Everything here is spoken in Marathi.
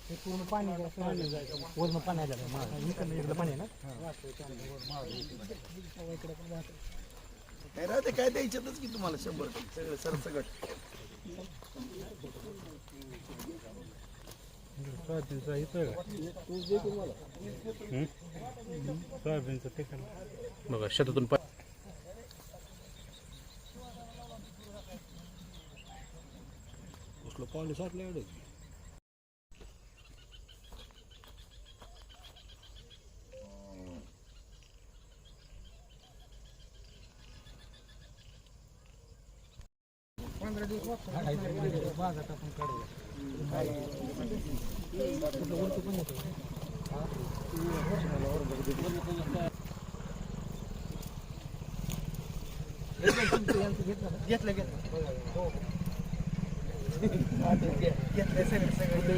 हे पूर्ण पाणी वरण पाणी आलं इकडलं इकडलं पाणी आहे ना नाही राहते काय द्यायच्यातच की तुम्हाला शंभर. सगळं सरसगट सोयाबीनचं बघा शेतातून पा पाणी साठलं एवढं पंधरा दिवस बागात आपण काढूया घेतलं. घेतलं हो. घेतलं सगळं सगळं